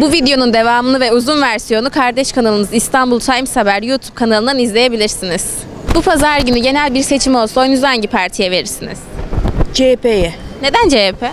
Bu videonun devamını ve uzun versiyonu kardeş kanalımız İstanbul Times Haber YouTube kanalından izleyebilirsiniz. Bu pazar günü genel bir seçim olsa oyunuzu hangi partiye verirsiniz? CHP'ye. Neden CHP?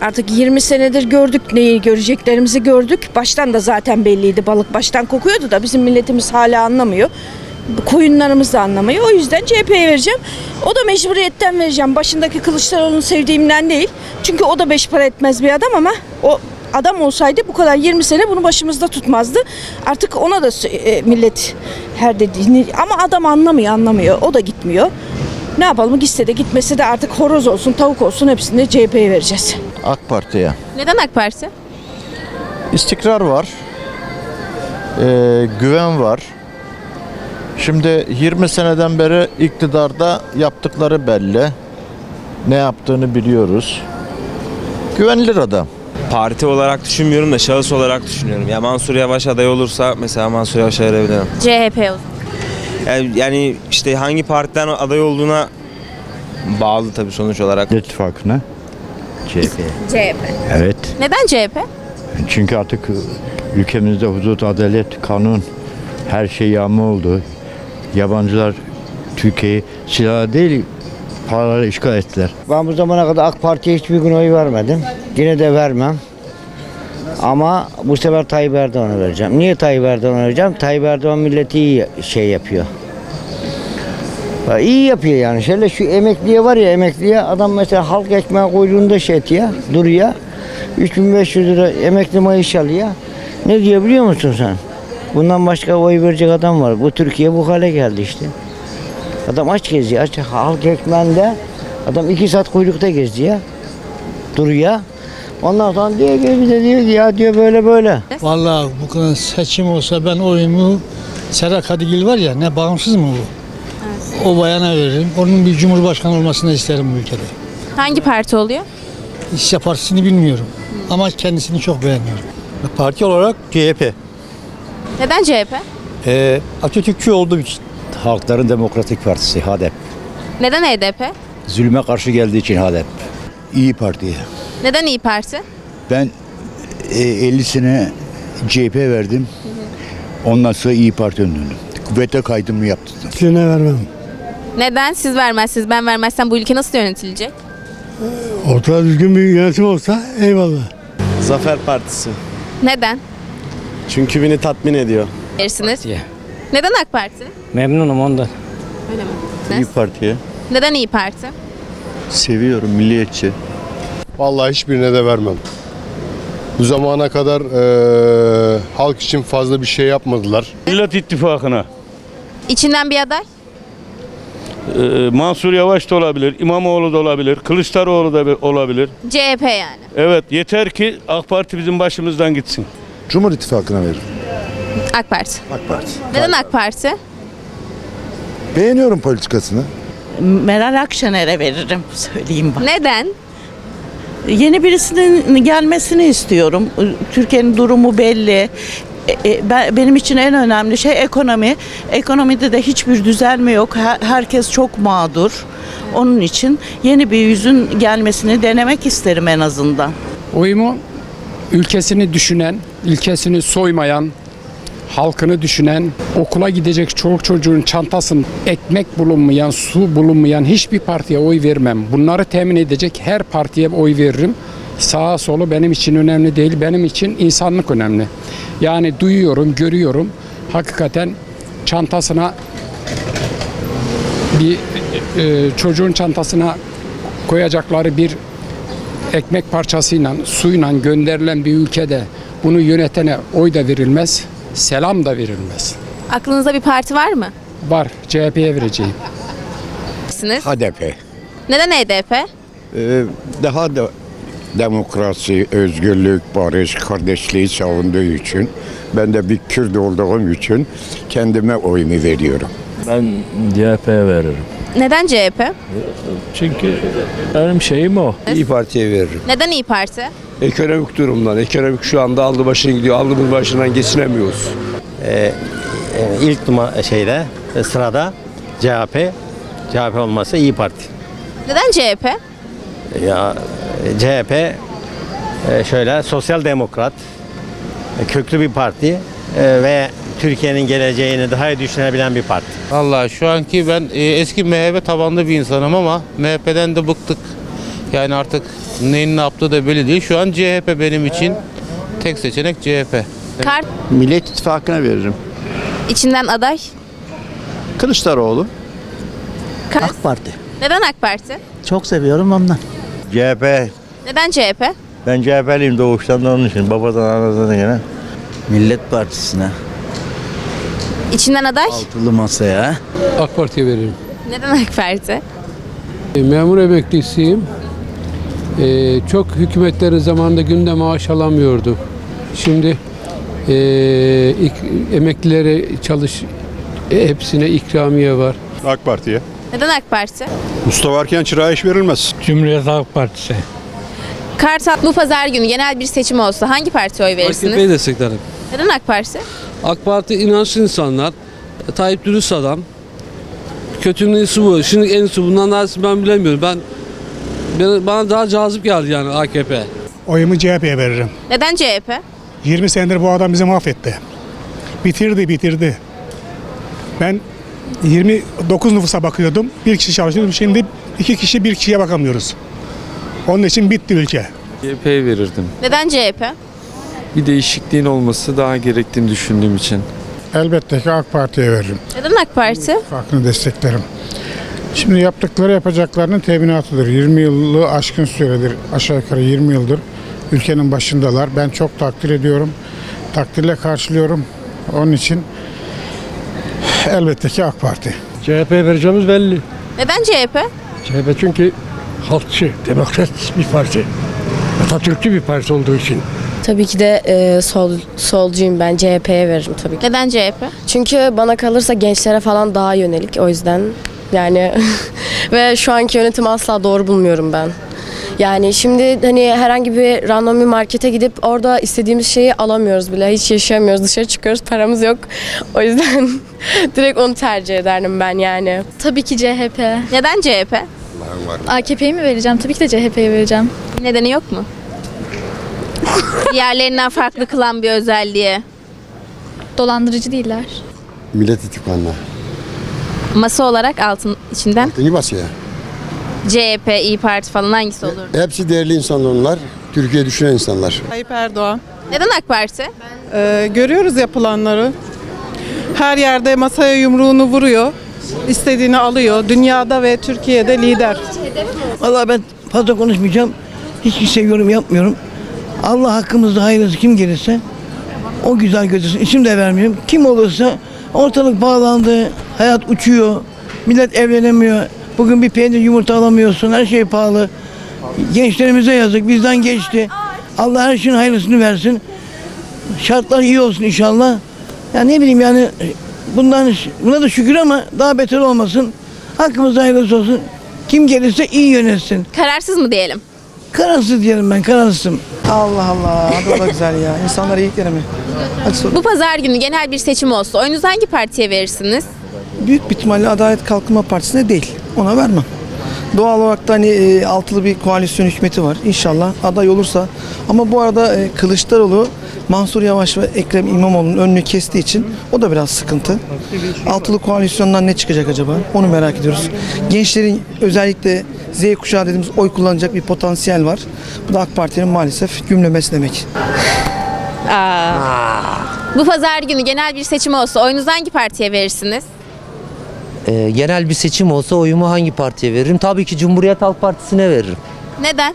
Artık 20 senedir gördük neyi göreceklerimizi gördük. Baştan da zaten belliydi balık baştan kokuyordu da bizim milletimiz hala anlamıyor. Koyunlarımız da anlamıyor. O yüzden CHP'ye vereceğim. O da mecburiyetten vereceğim. Başındaki Kılıçdaroğlu'nu sevdiğimden değil. Çünkü o da beş para etmez bir adam ama o adam olsaydı bu kadar 20 sene bunu başımızda tutmazdı. Artık ona da e, millet her dediğini ama adam anlamıyor anlamıyor. O da gitmiyor. Ne yapalım gitse de gitmese de artık horoz olsun tavuk olsun hepsini CHP'ye vereceğiz. AK Parti'ye. Neden AK Parti? İstikrar var. Ee, güven var. Şimdi 20 seneden beri iktidarda yaptıkları belli. Ne yaptığını biliyoruz. Güvenilir adam. Parti olarak düşünmüyorum da şahıs olarak düşünüyorum. Ya Mansur Yavaş aday olursa mesela Mansur Yavaş'a verebilirim. CHP o zaman. Yani, yani işte hangi partiden aday olduğuna bağlı tabii sonuç olarak. İttifakına CHP. CHP. Evet. Neden CHP? Çünkü artık ülkemizde hudut, adalet, kanun her şey yağma oldu. Yabancılar Türkiye'yi silah değil paraları işgal ettiler. Ben bu zamana kadar AK Parti'ye hiçbir gün oy vermedim. Yine de vermem. Ama bu sefer Tayyip Erdoğan'a vereceğim. Niye Tayyip Erdoğan'a vereceğim? Tayyip Erdoğan milleti iyi şey yapıyor. Ya İyi yapıyor yani. Şöyle şu emekliye var ya emekliye adam mesela halk ekmeği kuyruğunda şey etiyor, duruyor. 3500 lira emekli maaş alıyor. Ne diyor biliyor musun sen? Bundan başka oy verecek adam var. Bu Türkiye bu hale geldi işte. Adam aç geziyor. Aç halk ekmeğinde adam iki saat kuyrukta geziyor. Duruyor. Ondan sonra diyor ki bir de diyor ki ya diyor böyle böyle. Vallahi bu kadar seçim olsa ben oyumu Serra Kadigil var ya ne bağımsız mı bu? O bayana veririm. Onun bir cumhurbaşkanı olmasını isterim bu ülkede. Hangi parti oluyor? İşçi Partisi'ni bilmiyorum. Ama kendisini çok beğeniyorum. Parti olarak CHP. Neden CHP? Ee, Atatürkçü olduğu için. Halkların Demokratik Partisi HADEP. Neden HDP? Zulme karşı geldiği için HADEP. İyi Parti'ye. Neden İyi Parti? Ben e, 50 sene CHP verdim. Ondan sonra İyi Parti döndüm. Kuvvete kaydımı yaptım. Birine vermem. Neden siz vermezsiniz ben vermezsem bu ülke nasıl yönetilecek? Ortada düzgün bir yönetim olsa eyvallah. Zafer Partisi. Neden? Çünkü beni tatmin ediyor. Verirsiniz. Neden AK Parti? Memnunum ondan. Öyle mi? İyi Parti'ye. Neden İyi Parti? Seviyorum milliyetçi. Vallahi hiçbirine de vermem. Bu zamana kadar eee, halk için fazla bir şey yapmadılar. Millet İttifakı'na. İçinden bir aday? Ee, Mansur Yavaş da olabilir, İmamoğlu da olabilir, Kılıçdaroğlu da olabilir. CHP yani. Evet yeter ki AK Parti bizim başımızdan gitsin. Cumhur İttifakı'na veririm. AK Parti. AK Parti. Neden AK Parti? Beğeniyorum politikasını. Meral Akşener'e veririm söyleyeyim bak. Neden? Yeni birisinin gelmesini istiyorum. Türkiye'nin durumu belli. E, e, ben- benim için en önemli şey ekonomi. Ekonomide de hiçbir düzelme yok. Her- herkes çok mağdur. Onun için yeni bir yüzün gelmesini denemek isterim en azından. Oyumu ülkesini düşünen, ülkesini soymayan, halkını düşünen, okula gidecek çoluk çocuğun çantasın ekmek bulunmayan, su bulunmayan hiçbir partiye oy vermem. Bunları temin edecek her partiye oy veririm. Sağa solu benim için önemli değil, benim için insanlık önemli. Yani duyuyorum, görüyorum. Hakikaten çantasına bir e, çocuğun çantasına koyacakları bir ekmek parçasıyla, suyla gönderilen bir ülkede bunu yönetene oy da verilmez, selam da verilmez. Aklınızda bir parti var mı? Var, CHP'ye vereceğim. Siz? HDP. Neden HDP? Ee, daha da demokrasi, özgürlük, barış, kardeşliği savunduğu için ben de bir Kürt olduğum için kendime oyumu veriyorum. Ben CHP'ye veririm. Neden CHP? Çünkü benim şeyim o. İyi Parti'ye veririm. Neden İyi Parti? Ekonomik durumdan. Ekonomik şu anda aldı başını gidiyor. Aldığımız başından geçinemiyoruz. ilk numara şeyde sırada CHP. CHP olmasa İyi Parti. Neden CHP? Ya CHP şöyle sosyal demokrat köklü bir parti e, ve Türkiye'nin geleceğini daha iyi düşünebilen bir parti. Vallahi şu anki ben e, eski MHP tabanlı bir insanım ama MHP'den de bıktık. Yani artık neyin ne yaptığı da belli değil. Şu an CHP benim için tek seçenek CHP. Kart Millet İttifakı'na veririm. içinden aday. Kılıçdaroğlu. Kar- Parti. Neden AK Parti? Çok seviyorum ondan. CHP. Neden CHP? Ben CHP'liyim doğuştan da onun için. Babadan anadan gene. Millet Partisi'ne, İçinden aday. altılı masaya. AK Parti'ye veririm. Neden AK Parti? E, Memur emeklisiyim. E, çok hükümetlerin zamanında günde maaş alamıyorduk. Şimdi e, ik- emeklilere çalış e, hepsine ikramiye var. AK Parti'ye. Neden AK Parti? Usta varken çırağa iş verilmez. Cumhuriyet Halk Partisi. Kartal bu pazar günü genel bir seçim olsa hangi partiye oy verirsiniz? AKP'yi desteklerim. Neden AK Parti? AK Parti inançlı insanlar. Tayyip dürüst adam. Kötünün iyisi bu. Şimdi en iyisi bundan daha ben bilemiyorum. Ben bana daha cazip geldi yani AKP. Oyumu CHP'ye veririm. Neden CHP? 20 senedir bu adam bizi mahvetti. Bitirdi bitirdi. Ben 29 nüfusa bakıyordum. Bir kişi çalışıyordum. Şimdi iki kişi bir kişiye bakamıyoruz. Onun için bitti ülke. CHP'ye verirdim. Neden CHP? Bir değişikliğin olması daha gerektiğini düşündüğüm için. Elbette ki AK Parti'ye veririm. Neden AK Parti? Farkını desteklerim. Şimdi yaptıkları yapacaklarının teminatıdır. 20 yılı aşkın süredir, aşağı yukarı 20 yıldır ülkenin başındalar. Ben çok takdir ediyorum. Takdirle karşılıyorum. Onun için elbette ki AK Parti. CHP vereceğimiz belli. Neden CHP? CHP çünkü halkçı, demokrat bir parti. Atatürkçü bir parti olduğu için. Tabii ki de e, sol solcuyum ben CHP'ye veririm tabii ki. Neden CHP? Çünkü bana kalırsa gençlere falan daha yönelik o yüzden yani ve şu anki yönetim asla doğru bulmuyorum ben. Yani şimdi hani herhangi bir random bir markete gidip orada istediğimiz şeyi alamıyoruz bile. Hiç yaşayamıyoruz. Dışarı çıkıyoruz. Paramız yok. O yüzden direkt onu tercih ederdim ben yani. Tabii ki CHP. Neden CHP? AKP'yi mi vereceğim? Tabii ki de CHP'yi vereceğim. Nedeni yok mu? Diğerlerinden farklı kılan bir özelliği. Dolandırıcı değiller. Millet İttifakı'na. Masa olarak altın içinden Altıncı basıyor. CHP, İyi Parti falan hangisi olur? Hepsi değerli insanlar onlar. Türkiye düşünen insanlar. Tayyip Erdoğan. Neden AK Parti? Ee, görüyoruz yapılanları. Her yerde masaya yumruğunu vuruyor. istediğini alıyor. Dünyada ve Türkiye'de lider. Vallahi ben fazla konuşmayacağım. Hiç kimseye yorum yapmıyorum. Allah hakkımızda hayırlısı kim gelirse o güzel götürsün. İsim de vermiyorum. Kim olursa ortalık bağlandı. Hayat uçuyor. Millet evlenemiyor. Bugün bir peynir yumurta alamıyorsun. Her şey pahalı. Gençlerimize yazık. Bizden geçti. Allah her şeyin hayırlısını versin. Şartlar iyi olsun inşallah. Ya ne bileyim yani bundan buna da şükür ama daha beter olmasın. Hakkımızda hayırlısı olsun. Kim gelirse iyi yönetsin. Kararsız mı diyelim? Kararsız diyelim ben kararsızım. Allah Allah. O da güzel ya. İnsanlar iyilikleri mi? Hadi sor. Bu pazar günü genel bir seçim olsa oyunuzu hangi partiye verirsiniz? Büyük bir ihtimalle Adalet Kalkınma Partisi'ne değil. Ona vermem. Doğal olarak da hani e, altılı bir koalisyon hükümeti var. İnşallah aday olursa. Ama bu arada e, Kılıçdaroğlu Mansur Yavaş ve Ekrem İmamoğlu'nun önünü kestiği için o da biraz sıkıntı. Altılı koalisyondan ne çıkacak acaba? Onu merak ediyoruz. Gençlerin özellikle Z kuşağı dediğimiz oy kullanacak bir potansiyel var. Bu da AK Parti'nin maalesef gümlemesi demek. Bu pazar günü genel bir seçim olsa oyunuzu hangi partiye verirsiniz? Ee, genel bir seçim olsa oyumu hangi partiye veririm? Tabii ki Cumhuriyet Halk Partisi'ne veririm. Neden?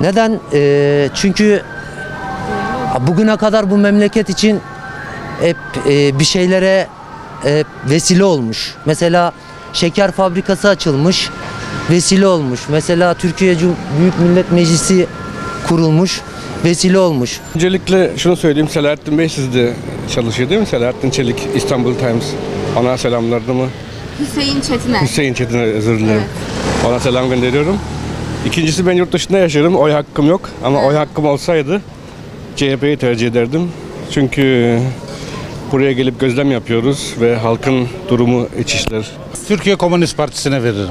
Neden? Ee, çünkü bugüne kadar bu memleket için hep e, bir şeylere e, vesile olmuş. Mesela şeker fabrikası açılmış, vesile olmuş. Mesela Türkiye Büyük Millet Meclisi kurulmuş, vesile olmuş. Öncelikle şunu söyleyeyim. Selahattin Bey sizde çalışıyor değil mi? Selahattin Çelik, İstanbul Times. Ona selamlarını mı? Hüseyin Çetiner. Hüseyin Çetin'e özür dilerim. Ona selam gönderiyorum. İkincisi ben yurt dışında yaşarım. Oy hakkım yok. Ama oy hakkım olsaydı CHP'yi tercih ederdim. Çünkü buraya gelip gözlem yapıyoruz ve halkın durumu iç işler. Türkiye Komünist Partisi'ne veririm.